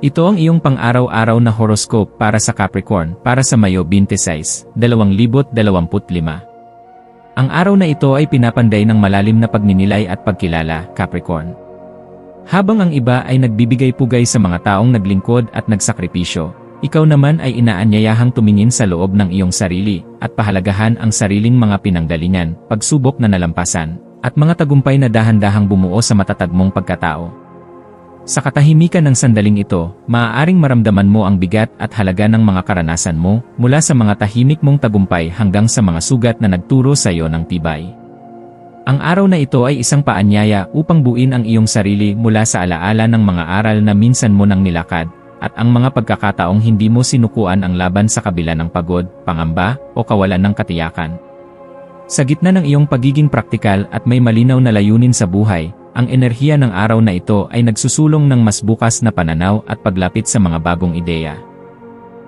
Ito ang iyong pang-araw-araw na horoscope para sa Capricorn para sa Mayo 26, 2025. Ang araw na ito ay pinapanday ng malalim na pagninilay at pagkilala, Capricorn. Habang ang iba ay nagbibigay pugay sa mga taong naglingkod at nagsakripisyo, ikaw naman ay inaanyayahang tumingin sa loob ng iyong sarili at pahalagahan ang sariling mga pinanggalingan, pagsubok na nalampasan, at mga tagumpay na dahan-dahang bumuo sa matatag mong pagkatao. Sa katahimikan ng sandaling ito, maaaring maramdaman mo ang bigat at halaga ng mga karanasan mo mula sa mga tahimik mong tagumpay hanggang sa mga sugat na nagturo sa iyo ng tibay. Ang araw na ito ay isang paanyaya upang buin ang iyong sarili mula sa alaala ng mga aral na minsan mo nang nilakad at ang mga pagkakataong hindi mo sinukuan ang laban sa kabila ng pagod, pangamba, o kawalan ng katiyakan. Sa gitna ng iyong pagiging praktikal at may malinaw na layunin sa buhay, ang enerhiya ng araw na ito ay nagsusulong ng mas bukas na pananaw at paglapit sa mga bagong ideya.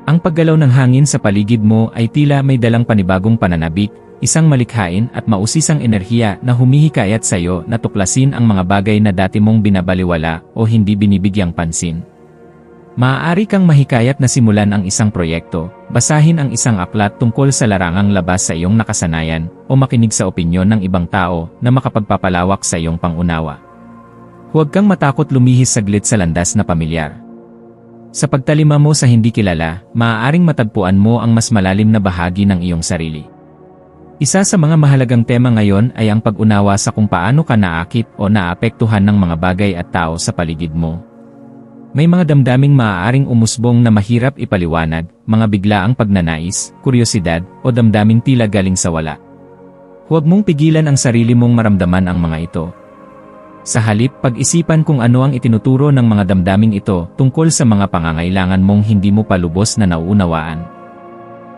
Ang paggalaw ng hangin sa paligid mo ay tila may dalang panibagong pananabik, isang malikhain at mausisang enerhiya na humihikayat sa iyo na tuklasin ang mga bagay na dati mong binabaliwala o hindi binibigyang pansin. Maaari kang mahikayat na simulan ang isang proyekto, basahin ang isang aklat tungkol sa larangang labas sa iyong nakasanayan, o makinig sa opinyon ng ibang tao na makapagpapalawak sa iyong pangunawa. Huwag kang matakot lumihis saglit sa landas na pamilyar. Sa pagtalima mo sa hindi kilala, maaaring matagpuan mo ang mas malalim na bahagi ng iyong sarili. Isa sa mga mahalagang tema ngayon ay ang pag-unawa sa kung paano ka naakit o naapektuhan ng mga bagay at tao sa paligid mo. May mga damdaming maaaring umusbong na mahirap ipaliwanag, mga biglaang pagnanais, kuryosidad, o damdaming tila galing sa wala. Huwag mong pigilan ang sarili mong maramdaman ang mga ito. Sa halip, pag-isipan kung ano ang itinuturo ng mga damdaming ito tungkol sa mga pangangailangan mong hindi mo pa lubos na nauunawaan.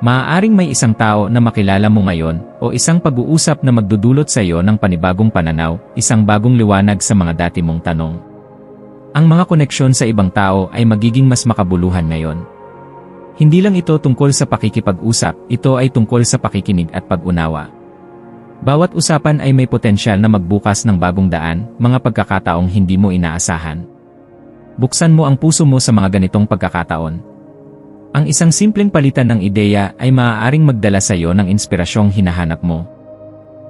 Maaaring may isang tao na makilala mo ngayon o isang pag-uusap na magdudulot sa iyo ng panibagong pananaw, isang bagong liwanag sa mga dati mong tanong. Ang mga koneksyon sa ibang tao ay magiging mas makabuluhan ngayon. Hindi lang ito tungkol sa pakikipag-usap, ito ay tungkol sa pakikinig at pag-unawa. Bawat usapan ay may potensyal na magbukas ng bagong daan, mga pagkakataong hindi mo inaasahan. Buksan mo ang puso mo sa mga ganitong pagkakataon. Ang isang simpleng palitan ng ideya ay maaaring magdala sa iyo ng inspirasyong hinahanap mo.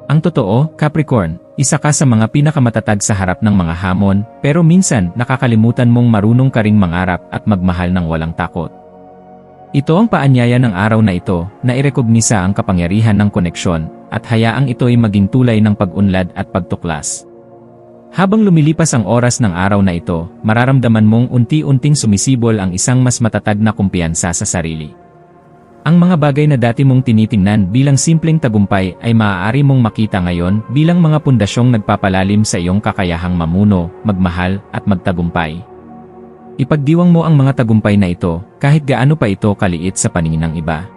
Ang totoo, Capricorn, isa ka sa mga pinakamatatag sa harap ng mga hamon, pero minsan nakakalimutan mong marunong ka ring mangarap at magmahal ng walang takot. Ito ang paanyaya ng araw na ito, na irekognisa ang kapangyarihan ng koneksyon, at hayaang ito'y maging tulay ng pag-unlad at pagtuklas. Habang lumilipas ang oras ng araw na ito, mararamdaman mong unti-unting sumisibol ang isang mas matatag na kumpiyansa sa sarili. Ang mga bagay na dati mong tinitingnan bilang simpleng tagumpay ay maaari mong makita ngayon bilang mga pundasyong nagpapalalim sa iyong kakayahang mamuno, magmahal, at magtagumpay. Ipagdiwang mo ang mga tagumpay na ito kahit gaano pa ito kaliit sa paningin ng iba.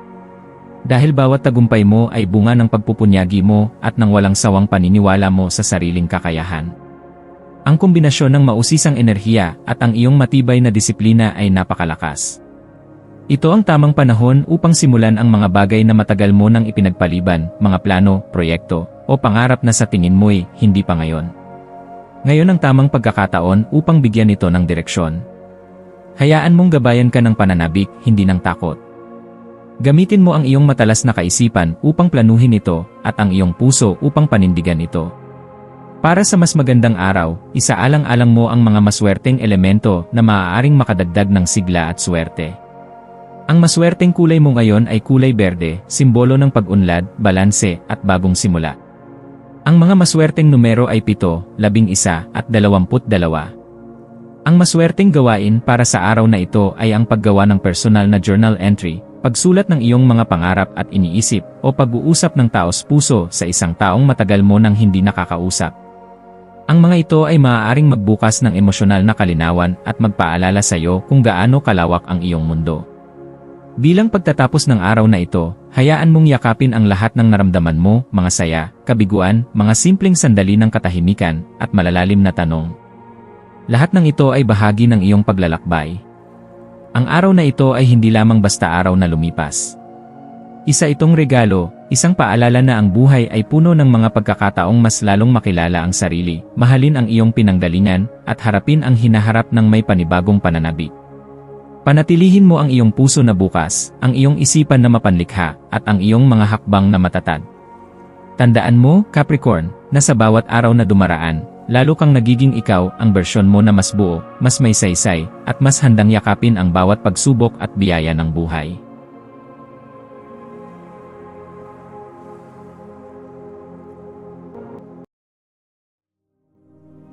Dahil bawat tagumpay mo ay bunga ng pagpupunyagi mo at ng walang sawang paniniwala mo sa sariling kakayahan. Ang kombinasyon ng mausisang enerhiya at ang iyong matibay na disiplina ay napakalakas. Ito ang tamang panahon upang simulan ang mga bagay na matagal mo nang ipinagpaliban, mga plano, proyekto, o pangarap na sa tingin mo'y hindi pa ngayon. Ngayon ang tamang pagkakataon upang bigyan ito ng direksyon. Hayaan mong gabayan ka ng pananabik, hindi ng takot. Gamitin mo ang iyong matalas na kaisipan upang planuhin ito at ang iyong puso upang panindigan ito. Para sa mas magandang araw, isaalang-alang mo ang mga maswerteng elemento na maaaring makadagdag ng sigla at swerte. Ang maswerteng kulay mo ngayon ay kulay berde, simbolo ng pag-unlad, balanse, at bagong simula. Ang mga maswerteng numero ay 7, 11, at 22. Ang maswerteng gawain para sa araw na ito ay ang paggawa ng personal na journal entry, pagsulat ng iyong mga pangarap at iniisip, o pag-uusap ng taos puso sa isang taong matagal mo nang hindi nakakausap. Ang mga ito ay maaaring magbukas ng emosyonal na kalinawan at magpaalala sa iyo kung gaano kalawak ang iyong mundo. Bilang pagtatapos ng araw na ito, hayaan mong yakapin ang lahat ng naramdaman mo, mga saya, kabiguan, mga simpleng sandali ng katahimikan, at malalalim na tanong. Lahat ng ito ay bahagi ng iyong paglalakbay. Ang araw na ito ay hindi lamang basta araw na lumipas. Isa itong regalo, isang paalala na ang buhay ay puno ng mga pagkakataong mas lalong makilala ang sarili, mahalin ang iyong pinanggalingan, at harapin ang hinaharap ng may panibagong pananabik. Panatilihin mo ang iyong puso na bukas, ang iyong isipan na mapanlikha, at ang iyong mga hakbang na matatag. Tandaan mo, Capricorn, na sa bawat araw na dumaraan, lalo kang nagiging ikaw ang bersyon mo na mas buo, mas may saysay, at mas handang yakapin ang bawat pagsubok at biyaya ng buhay.